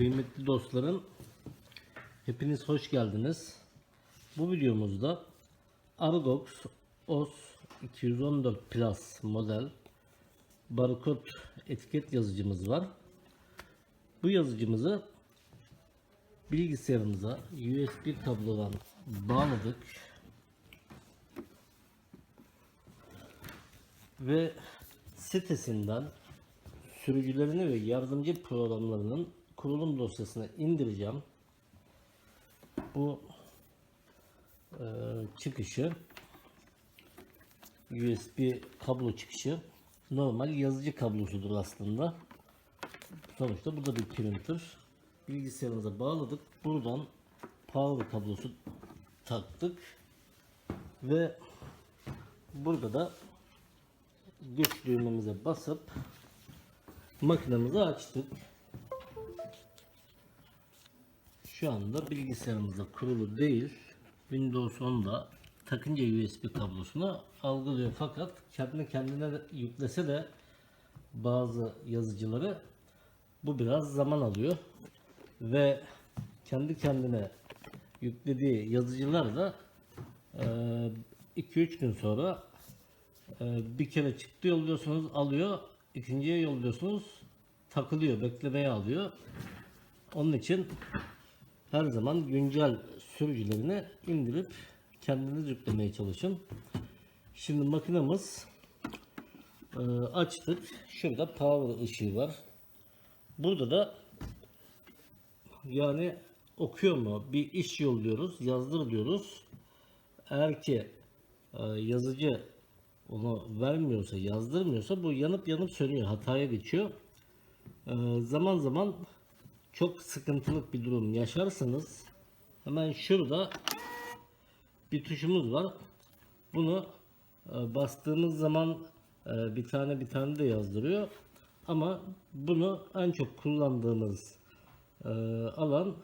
Kıymetli dostlarım, hepiniz hoş geldiniz. Bu videomuzda Argox OS 214 Plus model barkod etiket yazıcımız var. Bu yazıcımızı bilgisayarımıza USB kablodan bağladık. Ve sitesinden sürücülerini ve yardımcı programlarının kurulum dosyasını indireceğim. Bu e, çıkışı USB kablo çıkışı normal yazıcı kablosudur aslında. Sonuçta bu da bir printer. Bilgisayarımıza bağladık. Buradan power kablosu taktık. Ve burada da güç düğmemize basıp makinemizi açtık. Şu anda bilgisayarımızda kurulu değil. Windows 10'da takınca USB kablosunu algılıyor fakat kendi kendine yüklese de bazı yazıcıları bu biraz zaman alıyor ve kendi kendine yüklediği yazıcılar da 2-3 gün sonra e, bir kere çıktı yolluyorsunuz alıyor ikinciye yolluyorsunuz takılıyor beklemeye alıyor onun için her zaman güncel sürücülerini indirip kendiniz yüklemeye çalışın. Şimdi makinamız e, açtık. Şurada power ışığı var. Burada da yani okuyor mu? Bir iş yolluyoruz yazdır diyoruz. Eğer ki e, yazıcı onu vermiyorsa, yazdırmıyorsa bu yanıp yanıp sönüyor, hataya geçiyor. Ee, zaman zaman çok sıkıntılık bir durum yaşarsanız hemen şurada bir tuşumuz var. Bunu e, bastığımız zaman e, bir tane bir tane de yazdırıyor. Ama bunu en çok kullandığımız e, alan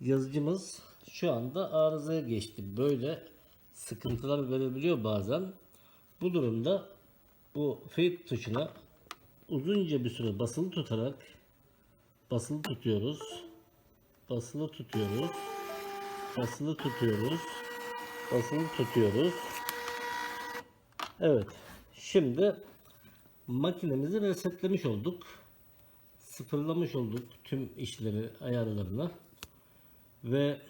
yazıcımız şu anda arızaya geçti. Böyle sıkıntılar verebiliyor bazen. Bu durumda bu fade tuşuna uzunca bir süre basılı tutarak basılı tutuyoruz. Basılı tutuyoruz. Basılı tutuyoruz. Basılı tutuyoruz. Evet. Şimdi makinemizi resetlemiş olduk. Sıfırlamış olduk tüm işleri ayarlarını. Ve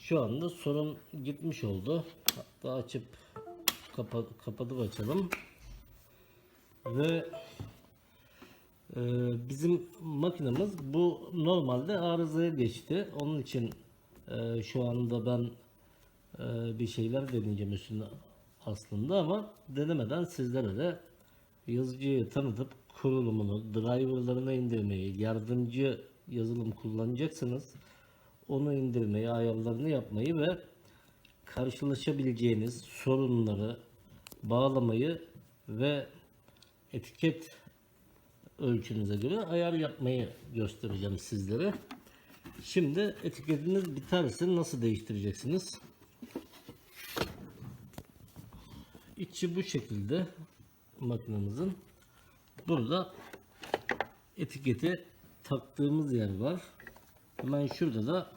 şu anda sorun gitmiş oldu. Hatta açıp kapa, kapatıp açalım. Ve e, bizim makinemiz bu normalde arızaya geçti. Onun için e, şu anda ben e, bir şeyler deneyeceğim üstünde aslında ama denemeden sizlere de yazıcıyı tanıtıp kurulumunu, driverlarını indirmeyi, yardımcı yazılım kullanacaksınız. Onu indirmeyi, ayarlarını yapmayı ve karşılaşabileceğiniz sorunları bağlamayı ve etiket ölçünüze göre ayar yapmayı göstereceğim sizlere. Şimdi etiketiniz biterse nasıl değiştireceksiniz? İçi bu şekilde makinamızın. Burada etiketi taktığımız yer var. Hemen şurada da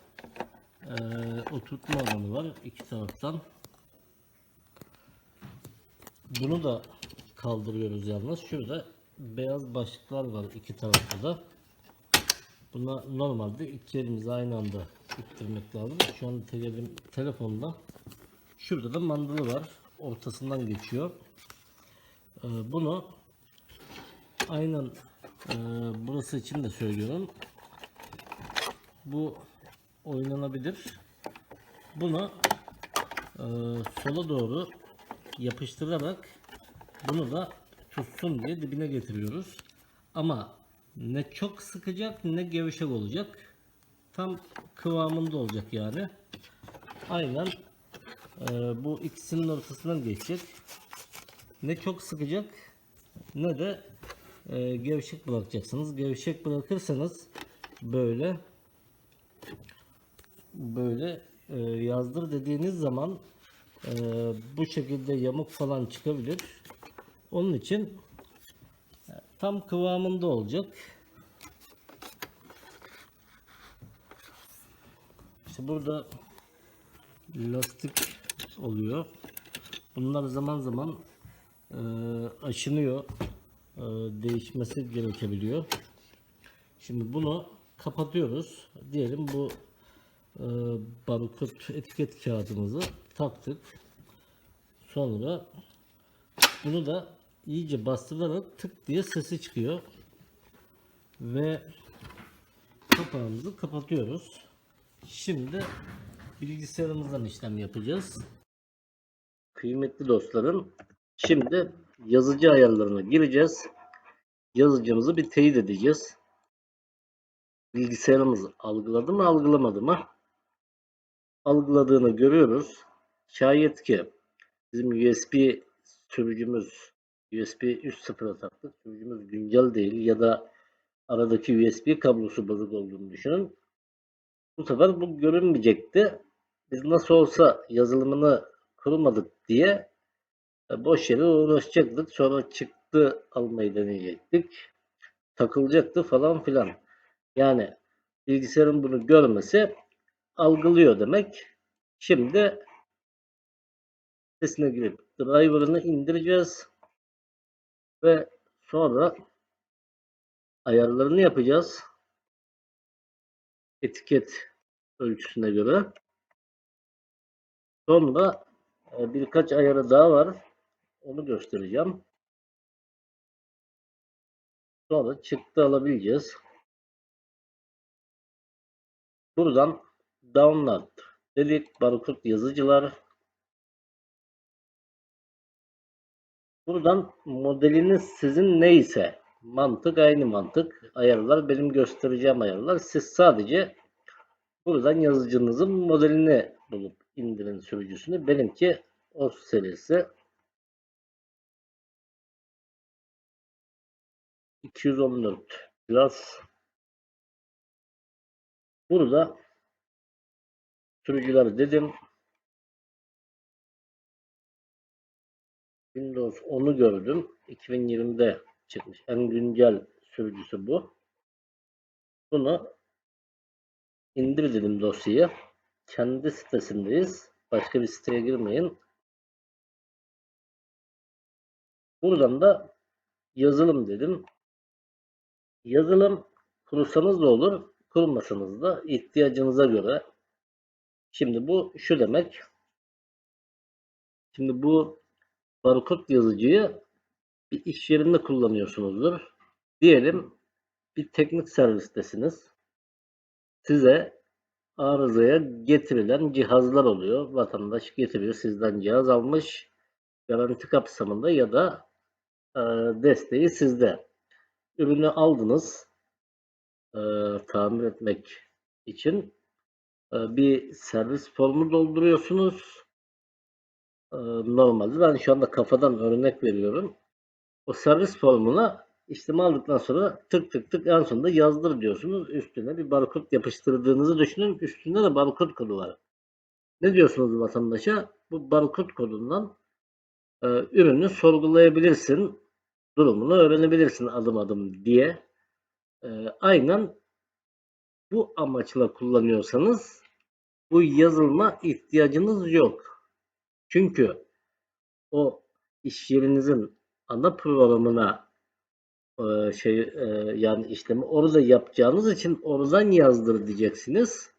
e, oturtma alanı var iki taraftan. Bunu da kaldırıyoruz yalnız. Şurada beyaz başlıklar var iki tarafta da. Buna normalde iki elimizi aynı anda ittirmek lazım. Şu an telim, telefonda. Şurada da mandalı var. Ortasından geçiyor. Ee, bunu aynen e, burası için de söylüyorum. Bu oynanabilir. Bunu e, sola doğru yapıştırarak bunu da tutsun diye dibine getiriyoruz. Ama ne çok sıkacak ne gevşek olacak. Tam kıvamında olacak yani. Aynen e, bu ikisinin ortasından geçecek. Ne çok sıkacak ne de e, gevşek bırakacaksınız. Gevşek bırakırsanız böyle böyle e, yazdır dediğiniz zaman e, bu şekilde yamuk falan çıkabilir. Onun için e, tam kıvamında olacak. İşte burada lastik oluyor. Bunlar zaman zaman e, aşınıyor. E, değişmesi gerekebiliyor. Şimdi bunu kapatıyoruz. Diyelim bu e, barkod etiket kağıdımızı taktık. Sonra bunu da iyice bastırarak tık diye sesi çıkıyor. Ve kapağımızı kapatıyoruz. Şimdi bilgisayarımızdan işlem yapacağız. Kıymetli dostlarım, şimdi yazıcı ayarlarına gireceğiz. Yazıcımızı bir teyit edeceğiz. Bilgisayarımız algıladı mı algılamadı mı? Algıladığını görüyoruz. Şayet ki bizim USB sürücümüz USB 3.0'a taktık. Sürücümüz güncel değil ya da aradaki USB kablosu bozuk olduğunu düşünün. Bu sefer bu görünmeyecekti. Biz nasıl olsa yazılımını kurmadık diye e, boş yere uğraşacaktık. Sonra çıktı almayı deneyecektik. Takılacaktı falan filan. Yani bilgisayarın bunu görmesi algılıyor demek. Şimdi sitesine girip driver'ını indireceğiz. Ve sonra ayarlarını yapacağız. Etiket ölçüsüne göre. Sonra e, birkaç ayarı daha var. Onu göstereceğim. Sonra çıktı alabileceğiz. Buradan download dedik barkod yazıcılar. Buradan modeliniz sizin neyse mantık aynı mantık. Ayarlar benim göstereceğim ayarlar. Siz sadece buradan yazıcınızın modelini bulup indirin sürücüsünü. Benimki OS serisi 214 Plus Burada sürücüler dedim. Windows 10'u gördüm. 2020'de çıkmış. En güncel sürücüsü bu. Bunu indir dedim dosyayı. Kendi sitesindeyiz. Başka bir siteye girmeyin. Buradan da yazılım dedim. Yazılım kursanız da olur, kurmasanız da ihtiyacınıza göre. Şimdi bu şu demek. Şimdi bu barkod yazıcıyı bir iş yerinde kullanıyorsunuzdur. Diyelim bir teknik servistesiniz. Size arızaya getirilen cihazlar oluyor. Vatandaş getiriyor sizden cihaz almış. Garanti kapsamında ya da e, desteği sizde. Ürünü aldınız. E, tamir etmek için e, bir servis formu dolduruyorsunuz. E, normalde ben şu anda kafadan örnek veriyorum. O servis formuna işlemi aldıktan sonra tık tık tık en sonunda yazdır diyorsunuz. Üstüne bir barkod yapıştırdığınızı düşünün. Üstünde de barkod kodu var. Ne diyorsunuz vatandaşa? Bu barkod kodundan e, ürünü sorgulayabilirsin. Durumunu öğrenebilirsin adım adım diye. E, aynen bu amaçla kullanıyorsanız bu yazılma ihtiyacınız yok. Çünkü o iş yerinizin ana programına e, şey e, yani işlemi orada yapacağınız için oradan yazdır diyeceksiniz.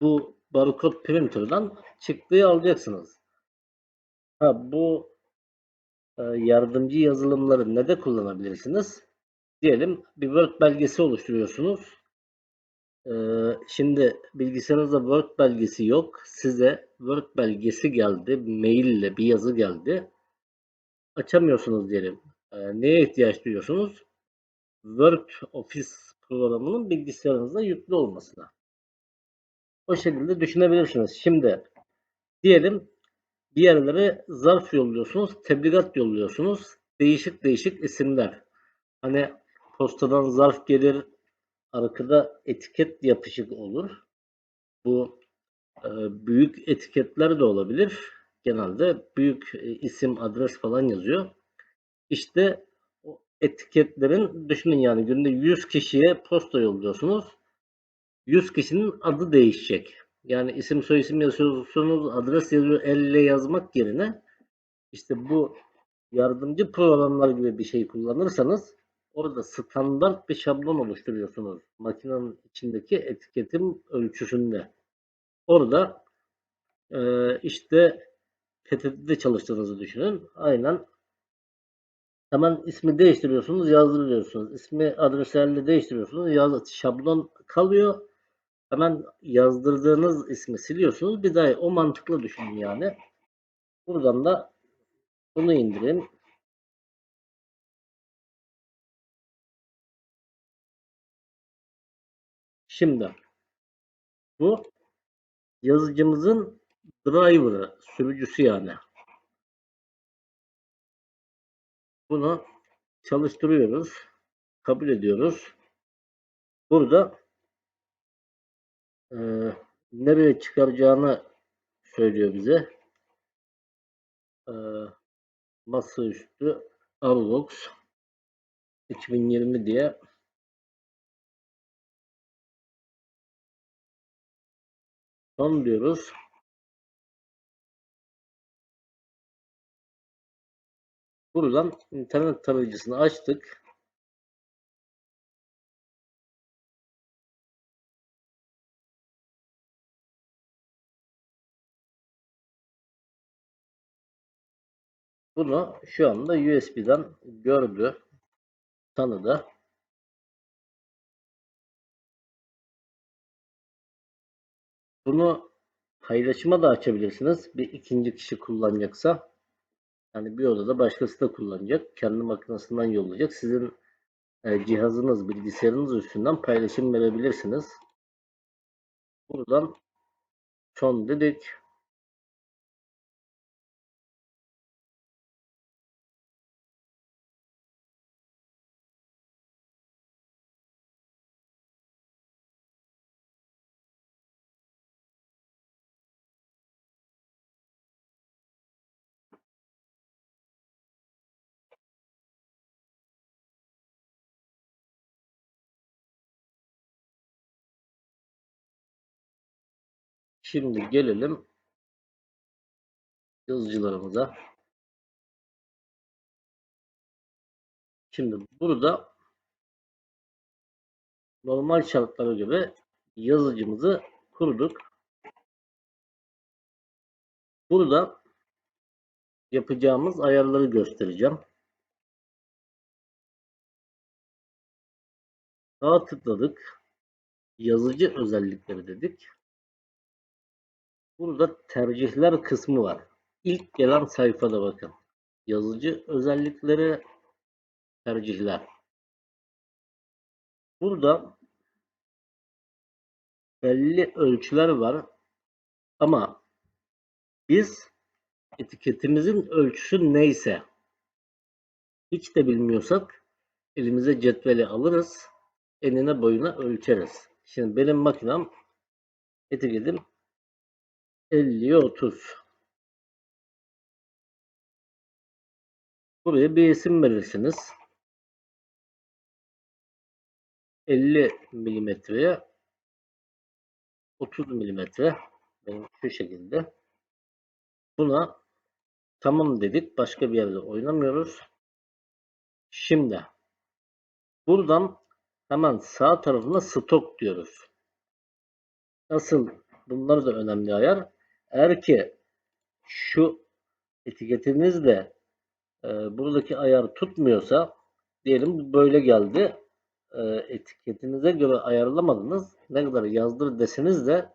Bu barkod printer'dan çıktığı alacaksınız. Ha bu e, yardımcı yazılımları ne de kullanabilirsiniz? Diyelim bir Word belgesi oluşturuyorsunuz. E, şimdi bilgisayarınızda Word belgesi yok. Size Word belgesi geldi. Mail ile bir yazı geldi. Açamıyorsunuz diyelim. E, neye ihtiyaç duyuyorsunuz? Word Office programının bilgisayarınızda yüklü olmasına. O şekilde düşünebilirsiniz. Şimdi diyelim bir yerlere zarf yolluyorsunuz, tebligat yolluyorsunuz. Değişik değişik isimler. Hani postadan zarf gelir, arkada etiket yapışık olur. Bu e, büyük etiketler de olabilir. Genelde büyük e, isim, adres falan yazıyor. İşte o etiketlerin düşünün yani günde 100 kişiye posta yolluyorsunuz. 100 kişinin adı değişecek. Yani isim soyisim yazıyorsunuz, adres yazıyor, elle yazmak yerine işte bu yardımcı programlar gibi bir şey kullanırsanız orada standart bir şablon oluşturuyorsunuz. Makinenin içindeki etiketin ölçüsünde. Orada e, işte PTT'de çalıştığınızı düşünün. Aynen hemen ismi değiştiriyorsunuz, yazdırıyorsunuz. İsmi adreslerle değiştiriyorsunuz. Yaz, şablon kalıyor. Hemen yazdırdığınız ismi siliyorsunuz. Bir daha o mantıklı düşünün yani. Buradan da bunu indirin. Şimdi bu yazıcımızın driver'ı, sürücüsü yani. Bunu çalıştırıyoruz. Kabul ediyoruz. Burada e, nereye çıkaracağını söylüyor bize. E, masaüstü Arlox 2020 diye son diyoruz. Buradan internet tarayıcısını açtık. Bunu şu anda USB'den gördü, tanıdı. Bunu paylaşıma da açabilirsiniz. Bir ikinci kişi kullanacaksa. Yani bir odada başkası da kullanacak. Kendi makinesinden yollayacak. Sizin e, cihazınız, bilgisayarınız üstünden paylaşım verebilirsiniz. Buradan son dedik. Şimdi gelelim yazıcılarımıza. Şimdi burada normal şartlara göre yazıcımızı kurduk. Burada yapacağımız ayarları göstereceğim. Sağa tıkladık. Yazıcı özellikleri dedik. Burada tercihler kısmı var. İlk gelen sayfada bakın. Yazıcı özellikleri tercihler. Burada belli ölçüler var. Ama biz etiketimizin ölçüsü neyse hiç de bilmiyorsak elimize cetveli alırız. Enine boyuna ölçeriz. Şimdi benim makinem etiketim 50'ye 30. Buraya bir isim verirsiniz. 50 milimetreye 30 milimetre benim şu şekilde. Buna tamam dedik. Başka bir yerde oynamıyoruz. Şimdi buradan hemen sağ tarafına stok diyoruz. Nasıl? Bunlar da önemli ayar. Eğer ki şu etiketinizde e, buradaki ayar tutmuyorsa diyelim böyle geldi. E, etiketinize göre ayarlamadınız. Ne kadar yazdır deseniz de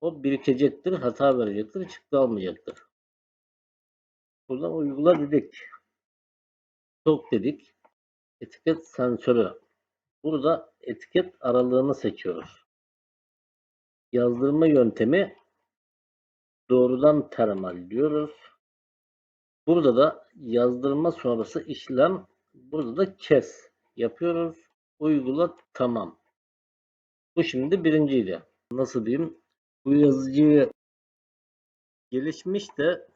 o birikecektir, hata verecektir, çıktı almayacaktır. Buradan uygula dedik. Stok dedik. Etiket sensörü. Burada etiket aralığını seçiyoruz. Yazdırma yöntemi doğrudan termal diyoruz. Burada da yazdırma sonrası işlem burada da kes yapıyoruz. Uygula tamam. Bu şimdi birinciydi. Nasıl diyeyim? Bu yazıcıyı gelişmiş de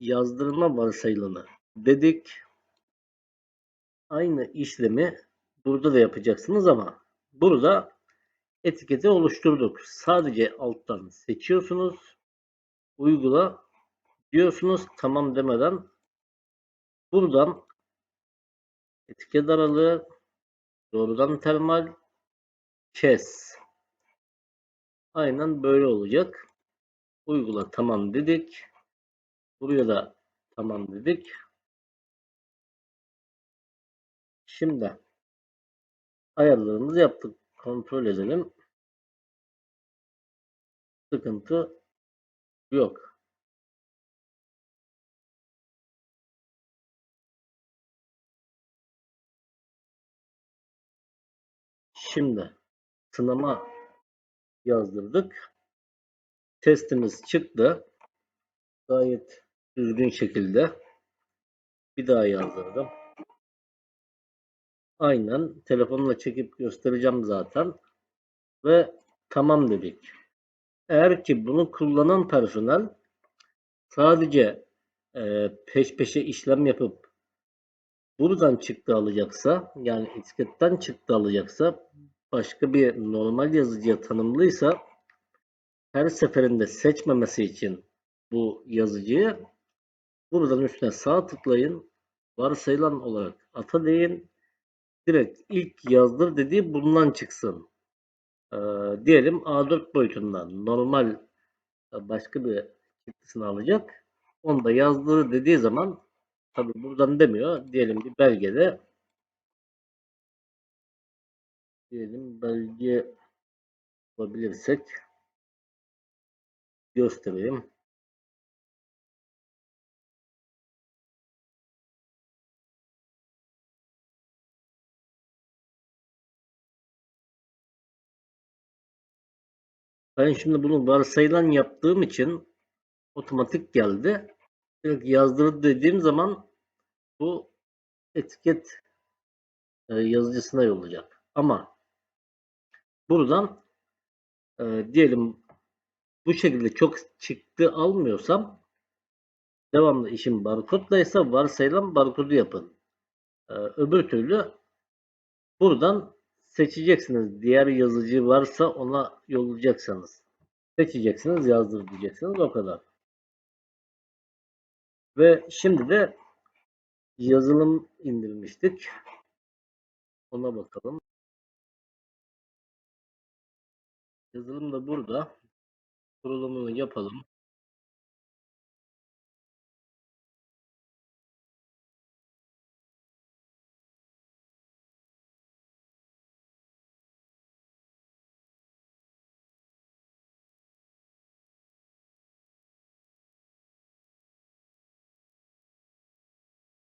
yazdırma varsayılanı dedik. Aynı işlemi burada da yapacaksınız ama burada etiketi oluşturduk. Sadece alttan seçiyorsunuz. Uygula diyorsunuz tamam demeden buradan etiket aralığı doğrudan termal kes. Aynen böyle olacak. Uygula tamam dedik. Buraya da tamam dedik. Şimdi ayarlarımızı yaptık. Kontrol edelim. Sıkıntı yok. Şimdi sınama yazdırdık. Testimiz çıktı. Gayet düzgün şekilde. Bir daha yazdırdım. Aynen telefonla çekip göstereceğim zaten. Ve tamam dedik. Eğer ki bunu kullanan personel sadece e, peş peşe işlem yapıp buradan çıktı alacaksa yani etiketten çıktı alacaksa başka bir normal yazıcıya tanımlıysa her seferinde seçmemesi için bu yazıcıyı buradan üstüne sağ tıklayın varsayılan olarak ata deyin direkt ilk yazdır dediği bundan çıksın. Ee, diyelim A4 boyutundan normal e, başka bir çıktısını alacak. Onu da yazdır dediği zaman tabi buradan demiyor. Diyelim bir belgede diyelim belge bulabilirsek göstereyim. Ben şimdi bunu varsayılan yaptığım için otomatik geldi. Direkt yazdır dediğim zaman bu etiket e, yazıcısına yollayacak. Ama buradan e, diyelim bu şekilde çok çıktı almıyorsam devamlı işim barkodlaysa varsayılan barkodu yapın. E, öbür türlü buradan seçeceksiniz. Diğer yazıcı varsa ona yollayacaksınız. Seçeceksiniz, yazdır diyeceksiniz. O kadar. Ve şimdi de yazılım indirmiştik. Ona bakalım. Yazılım da burada. Kurulumunu yapalım.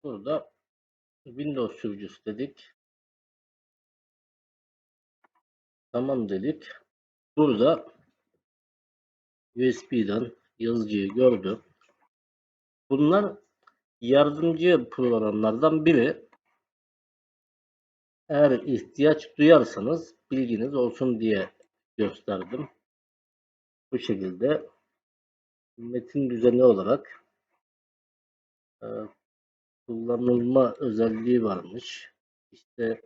Burada Windows sürücüsü dedik. Tamam dedik. Burada USB'den yazıcıyı gördü. Bunlar yardımcı programlardan biri. Eğer ihtiyaç duyarsanız bilginiz olsun diye gösterdim. Bu şekilde metin düzeni olarak kullanılma özelliği varmış. İşte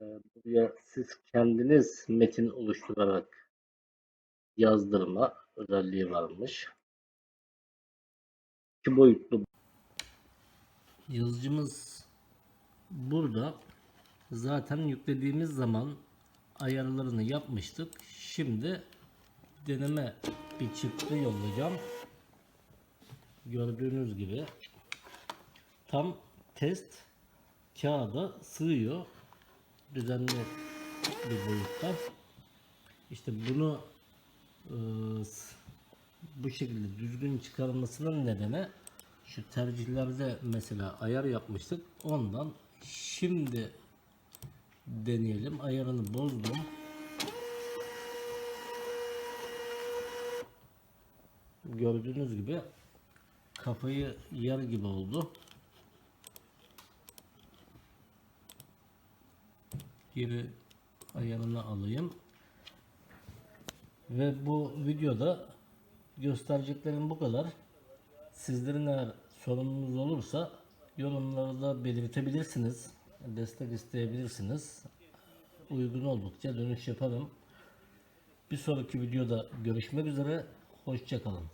e, buraya siz kendiniz metin oluşturarak yazdırma özelliği varmış. İki boyutlu yazıcımız burada zaten yüklediğimiz zaman ayarlarını yapmıştık. Şimdi deneme bir çıktı yollayacağım. Gördüğünüz gibi tam test kağıda sığıyor. Düzenli bir boyutta. İşte bunu e, bu şekilde düzgün çıkarılmasının nedeni şu tercihlerde mesela ayar yapmıştık. Ondan şimdi deneyelim. Ayarını bozdum. Gördüğünüz gibi kafayı yer gibi oldu. Geri ayarını alayım. Ve bu videoda göstereceklerim bu kadar. Sizlerin eğer sorununuz olursa yorumlarda belirtebilirsiniz. Destek isteyebilirsiniz. uygun oldukça dönüş yaparım. Bir sonraki videoda görüşmek üzere. Hoşçakalın.